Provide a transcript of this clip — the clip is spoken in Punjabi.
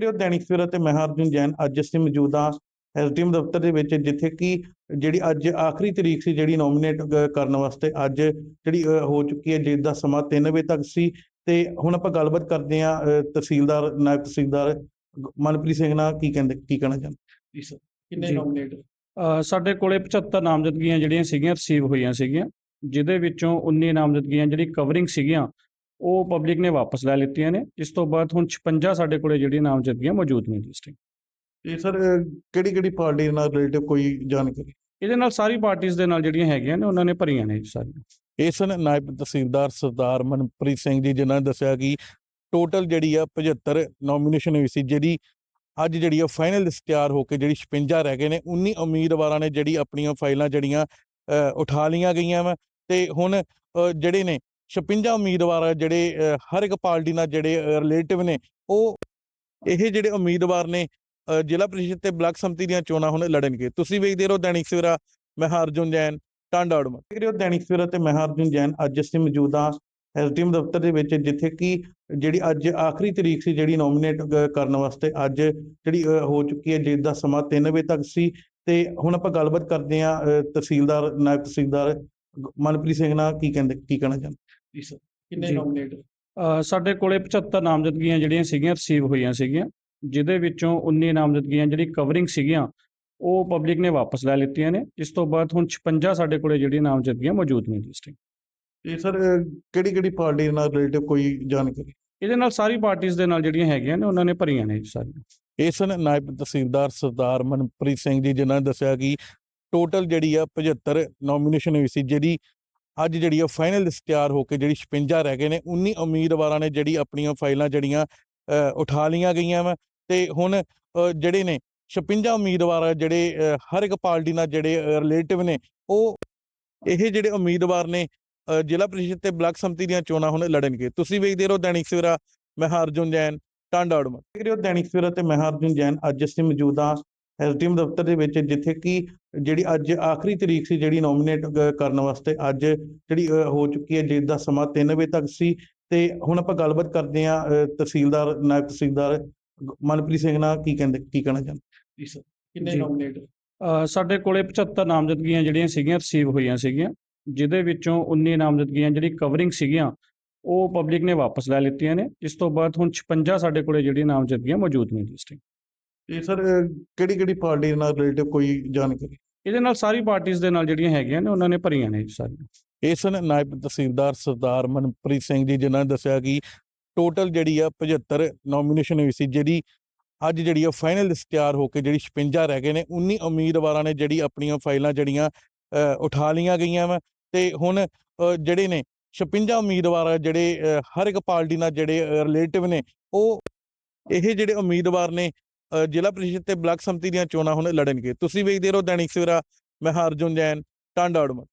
ਹੋ ਦੈਨਿਕ ਸਵੇਰਾ ਤੇ ਮੈਂ ਅਰਜੁਨ ਜੈਨ ਅੱਜ ਅਸੀਂ ਮੌਜੂਦ ਹਾਂ ਐਸਡੀਐਮ ਦਫ਼ਤਰ ਦੇ ਵਿੱਚ ਜਿੱਥੇ ਕਿ ਜਿਹੜੀ ਅੱਜ ਆਖਰੀ ਤਰੀਕ ਸੀ ਜਿਹੜੀ ਨੋਮੀਨੇਟ ਕਰਨ ਵਾਸਤੇ ਅੱਜ ਜਿਹੜੀ ਹੋ ਚੁੱਕੀ ਹੈ ਜਿਸ ਦਾ ਸਮਾਂ 3 ਵਜੇ ਤੱਕ ਸੀ। ਤੇ ਹੁਣ ਆਪਾਂ ਗੱਲਬਾਤ ਕਰਦੇ ਹਾਂ ਅ, ਤਹਿਸੀਲਦਾਰ ਨਾਇਬ ਤਹਿਸੀਲਦਾਰ ਮਨਪ੍ਰੀਤ ਸਿੰਘ ਨਾਲ ਕੀ ਕਹਿੰਦੇ ਕੀ ਕਹਿਣਾ ਚਾਹੁੰਦੇ? ਜੀ ਸਰ ਕਿੰਨੇ। ਨੋਮੀਨੇਟ ਸਾਡੇ ਕੋਲੇ 75 ਨਾਮਜ਼ਦਗੀਆਂ ਜਿਹੜੀਆਂ ਸੀਗੀਆਂ ਰਿਸੀਵ ਹੋਈਆਂ ਸੀਗੀਆਂ ਜਿਹਦੇ ਵਿੱਚੋਂ 19 ਨਾਮਜ਼ਦਗੀਆਂ ਜਿਹੜੀ ਕਵਰਿੰਗ ਸੀਗੀਆਂ ਉਹ ਪਬਲਿਕ ਨੇ ਵਾਪਸ ਲੈ ਲਿੱਤੀਆਂ ਨੇ। ਇਸ ਤੋਂ ਬਾਅਦ ਹੁਣ 56 ਸਾਡੇ ਕੋਲੇ ਜਿਹੜੀਆਂ ਨਾਮਜ਼ਦਗੀਆਂ ਮੌਜੂਦ ਨੇ ਲਿਸਟਿੰਗ ਤੇ ਸਰ ਕਿਹੜੀ ਕਿਹੜੀ ਪਾਰਟੀ ਨਾਲ ਰਿਲੇਟਿਵ ਕੋਈ ਜਾਣਕਾਰੀ? ਇਹਦੇ ਨਾਲ ਸਾਰੀ ਪਾਰਟੀਆਂ ਦੇ ਨਾਲ ਜਿਹੜੀਆਂ ਹੈਗੀਆਂ ਨੇ ਉਹਨਾਂ ਨੇ ਭਰੀਆਂ ਨੇ ਸਾਰੀਆਂ। ਇਸ ਨੇ ਨਾਇਬ ਤਹਿਸੀਲਦਾਰ ਸਰਦਾਰ ਮਨਪ੍ਰੀਤ ਸਿੰਘ ਜੀ ਜਿਨ੍ਹਾਂ ਨੇ ਦੱਸਿਆ ਕਿ ਟੋਟਲ ਜਿਹੜੀ ਆ 75 ਨੋਮੀਨੇਸ਼ਨ ਹੋਈ ਸੀ ਜਿਹੜੀ ਅੱਜ ਜਿਹੜੀ ਆ ਫਾਈਨਲ ਲਿਸਟ ਤਿਆਰ ਹੋ ਕੇ ਜਿਹੜੀ 56 ਰਹਿ ਗਏ ਨੇ 19 ਉਮੀਦਵਾਰਾਂ ਨੇ ਜਿਹੜੀ ਆਪਣੀਆਂ ਫਾਈਲਾਂ ਜਿਹੜੀਆਂ ਉਠਾ ਲਈਆਂ ਗਈਆਂ ਵਾ। ਤੇ ਹੁਣ ਜਿਹੜੇ ਨੇ 56 ਉਮੀਦਵਾਰ ਜਿਹੜੇ ਹਰ ਇੱਕ ਪਾਰਟੀ ਨਾਲ ਜਿਹੜੇ ਰਿਲੇਟਿਵ ਨੇ, ਉਹ ਇਹ ਜਿਹੜੇ ਉਮੀਦਵਾਰ ਨੇ ਜ਼ਿਲ੍ਹਾ ਪ੍ਰੀਸ਼ਦ ਤੇ ਬਲਾਕ ਸੰਮਤੀ ਦੀਆਂ ਚੋਣਾਂ ਹੁਣ ਲੜਨਗੇ। ਤੁਸੀਂ ਵੇਖਦੇ ਰਹੋ ਦੈਨਿਕ ਸਵੇਰਾ, ਮੈਂ ਹਾਂ ਅਰਜੁਨ ਜੈਨ, ਟਾਂਡਾ ਉਡਮਨ ਦੇਖ ਰਹੇ ਹੋ ਦੈਨਿਕ ਸਵੇਰਾ ਤੇ ਮੈਂ ਹਾਂ ਅਰਜੁਨ ਜੈਨ, ਅੱਜ ਅਸੀਂ ਮੌਜੂਦ ਹਾਂ ਐਸਡੀਐਮ ਦਫ਼ਤਰ ਦੇ ਵਿੱਚ, ਜਿੱਥੇ ਕਿ ਜਿਹੜੀ ਅੱਜ ਆਖਰੀ ਤਰੀਕ ਸੀ, ਜਿਹੜੀ ਨੋਮੀਨੇਟ ਕਰਨ ਵਾਸਤੇ ਅੱਜ ਜਿਹੜੀ ਹੋ ਚੁੱਕੀ ਹੈ ਜਿਸ ਦਾ ਸਮਾਂ 3 ਵਜੇ ਤੱਕ ਸੀ। ਤੇ ਹੁਣ ਆਪਾਂ ਗੱਲਬਾਤ ਕਰਦੇ ਹਾਂ ਤਹਿਸੀਲਦਾਰ, ਨਾਇਬ ਤਹਿਸੀਲਦਾਰ ਮਨਪ੍ਰੀਤ ਸਿੰਘ ਨਾਲ ਕੀ ਕਹਿੰਦੇ, ਕੀ ਕਹਿਣਾ ਚਾਹੁੰਦੇ? ਜੀ ਸਰ ਕਿੰਨੇ ਜੀ। ਨੋਮੀਨੇਟ ਅ, ਸਾਡੇ ਕੋਲੇ 75 ਨਾਮਜ਼ਦਗੀਆਂ ਜਿਹੜੀਆਂ ਸੀਗੀਆਂ ਰਿਸੀਵ ਹੋਈਆਂ ਸੀਗੀਆਂ ਜਿਹਦੇ ਵਿੱਚੋਂ 19 ਨਾਮਜ਼ਦਗੀਆਂ ਜਿਹੜੀ ਕਵਰਿੰਗ ਸੀਗੀਆਂ ਉਹ ਪਬਲਿਕ ਨੇ ਵਾਪਸ ਲੈ ਲਿੱਤੀਆਂ ਨੇ। ਇਸ ਤੋਂ ਬਾਅਦ ਹੁਣ 56 ਸਾਡੇ ਕੋਲੇ ਜਿਹੜੀਆਂ ਨਾਮਜ਼ਦਗੀਆਂ ਮੌਜੂਦ ਨੇ ਲਿਸਟਿੰਗ ਤੇ ਸਰ ਕਿਹੜੀ ਕਿਹੜੀ ਪਾਰਟੀ ਨਾਲ ਰਿਲੇਟਿਵ ਕੋਈ ਜਾਣਕਾਰੀ? ਇਹਦੇ ਨਾਲ ਸਾਰੀ ਪਾਰਟੀਆਂ ਦੇ ਨਾਲ ਜਿਹੜੀਆਂ ਹੈਗੀਆਂ ਨੇ ਉਹਨਾਂ ਨੇ ਭਰੀਆਂ ਨੇ ਜੀ ਸਾਰੀਆਂ। ਇਸ ਨੇ ਨਾਇਬ ਤਹਿਸੀਲਦਾਰ ਸਰਦਾਰ ਮਨਪ੍ਰੀਤ ਸਿੰਘ ਜੀ ਜਿਨ੍ਹਾਂ ਨੇ ਦੱਸਿਆ ਕਿ ਟੋਟਲ ਜਿਹੜੀ ਆ 75 ਨੋਮੀਨੇਸ਼ਨ ਹੋਈ ਸੀ ਜਿਹੜੀ ਅੱਜ ਜਿਹੜੀ ਉਹ ਫਾਈਨਲ ਲਿਸਟ ਤਿਆਰ ਹੋ ਕੇ ਜਿਹੜੀ 56 ਰਹਿ ਗਏ ਨੇ 19 ਉਮੀਦਵਾਰਾਂ ਨੇ ਜਿਹੜੀ ਆਪਣੀਆਂ ਫਾਈਲਾਂ ਜਿਹੜੀਆਂ ਉਠਾ ਲਈਆਂ ਗਈਆਂ ਵਾ। ਤੇ ਹੁਣ ਜਿਹੜੇ ਨੇ 56 ਉਮੀਦਵਾਰ ਜਿਹੜੇ ਹਰ ਇੱਕ ਪਾਰਟੀ ਨਾਲ ਜਿਹੜੇ ਰਿਲੇਟਿਵ ਨੇ ਉਹ ਇਹ ਜਿਹੜੇ ਉਮੀਦਵਾਰ ਨੇ ਅ, ਜ਼ਿਲ੍ਹਾ ਪ੍ਰੀਸ਼ਦ ਤੇ ਬਲਾਕ ਸੰਮਤੀ ਦੀਆਂ ਚੋਣਾਂ ਹੁਣ ਲੜਨਗੇ। ਤੁਸੀਂ ਵੇਖਦੇ ਰਹੋ ਦੈਨਿਕ ਸਵੇਰਾ ਮੈਂ ਹਰਜੁਨ ਜੈਨ ਟਾਂਡਾ ਉਡਮਨ ਦੇਖ ਰਹੇ ਹੋ ਦੈਨਿਕ ਸਵੇਰਾ ਤੇ ਮੈਂ ਹਾਂ ਅਰਜੁਨ ਜੈਨ ਅੱਜ ਅਸੀਂ ਮੌਜੂਦ ਹਾਂ ਐਸਡੀਐਮ ਦਫ਼ਤਰ ਦੇ ਵਿੱਚ ਜਿੱਥੇ ਕਿ ਜਿਹੜੀ ਅੱਜ ਆਖਰੀ ਤਰੀਕ ਸੀ ਜਿਹੜੀ ਨੋਮੀਨੇਟ ਕਰਨ ਵਾਸਤੇ ਅੱਜ ਜਿਹੜੀ ਹੋ ਚੁੱਕੀ ਹੈ ਜਿਸ ਦਾ ਸਮਾਂ 3 ਵਜੇ ਤੱਕ ਸੀ ਤੇ ਹੁਣ ਆਪਾਂ ਗੱਲਬਾਤ ਕਰਦੇ ਹਾਂ ਅ, ਤਹਿਸੀਲਦਾਰ ਨਾਇਬ ਤਹਿਸੀਲਦਾਰ ਮਨਪ੍ਰੀਤ ਸਿੰਘ ਨਾਲ ਕੀ ਕਹਿੰਦੇ ਕੀ ਕਹਿਣਾ ਚਾਹੁੰਦੇ? ਜੀ ਸਰ ਕਿੰਨੇ। ਨੋਮੀਨੇਟ ਸਾਡੇ ਕੋਲੇ 75 ਨਾਮਜ਼ਦਗੀਆਂ ਜਿਹੜੀਆਂ ਸੀਗੀਆਂ ਰਿਸੀਵ ਹੋਈਆਂ ਸੀਗੀਆਂ ਜਿਹਦੇ ਵਿੱਚੋਂ 19 ਨਾਮਜ਼ਦਗੀਆਂ ਜਿਹੜੀ ਕਵਰਿੰਗ ਸੀਗੀਆਂ ਉਹ ਪਬਲਿਕ ਨੇ ਵਾਪਸ ਲੈ ਲਿੱਤੀਆਂ ਨੇ ਇਸ ਤੋਂ ਬਾਅਦ ਹੁਣ 56 ਸਾਡੇ ਕੋਲੇ ਜਿਹੜੀਆਂ ਨਾਮਜ਼ਦਗੀਆਂ ਮੌਜੂਦ ਨੇ ਲਿਸਟਿੰਗ ਤੇ ਸਰ ਕਿਹੜੀ ਕਿਹੜੀ ਪਾਰਟੀ ਨਾਲ ਰਿਲੇਟਿਵ ਕੋਈ ਜਾਣਕਾਰੀ? ਇਹਦੇ ਨਾਲ ਸਾਰੀ ਪਾਰਟੀਆਂ ਦੇ ਨਾਲ ਜਿਹੜੀਆਂ ਹੈਗੀਆਂ ਨੇ ਉਹਨਾਂ ਨੇ ਭਰੀਆਂ ਨੇ ਜੀ ਸਾਰੀਆਂ। ਇਸ ਨੇ ਨਾਇਬ ਤਹਿਸੀਲਦਾਰ ਸਰਦਾਰ ਮਨਪ੍ਰੀਤ ਸਿੰਘ ਜੀ ਜਿਨ੍ਹਾਂ ਨੇ ਦੱਸਿਆ ਕਿ ਟੋਟਲ ਜਿਹੜੀ ਆ 75 ਨੋਮੀਨੇਸ਼ਨ ਹੋਈ ਸੀ ਜਿਹੜੀ ਅੱਜ ਜਿਹੜੀ ਆ ਫਾਈਨਲ ਲਿਸਟ ਤਿਆਰ ਹੋ ਕੇ ਜਿਹੜੀ 56 ਰਹਿ ਗਏ ਨੇ 19 ਉਮੀਦਵਾਰਾਂ ਨੇ ਜਿਹੜੀ ਆਪਣੀਆਂ ਫਾਈਲਾਂ ਜਿਹੜੀਆਂ ਉਠਾ ਲਈਆਂ ਗਈਆਂ ਵਾ। ਤੇ ਹੁਣ ਜਿਹੜੇ ਨੇ 56 ਉਮੀਦਵਾਰ ਜਿਹੜੇ ਹਰ ਇੱਕ ਪਾਰਟੀ ਨਾਲ ਜਿਹੜੇ ਰਿਲੇਟਿਵ ਨੇ ਉਹ ਇਹ ਜਿਹੜੇ ਉਮੀਦਵਾਰ ਨੇ ਜ਼ਿਲ੍ਹਾ ਪ੍ਰੀਸ਼ਦ ਤੇ ਬਲਾਕ ਸੰਮਤੀ ਦੀਆਂ ਚੋਣਾਂ ਹੁਣ ਲੜਨਗੇ। ਤੁਸੀਂ ਵੇਖਦੇ ਰਹੋ ਦੈਨਿਕ ਸਵੇਰਾ, ਮੈਂ ਹਾਂ ਅਰਜੁਨ ਜੈਨ, ਟਾਂਡਾ ਉਡਮਨ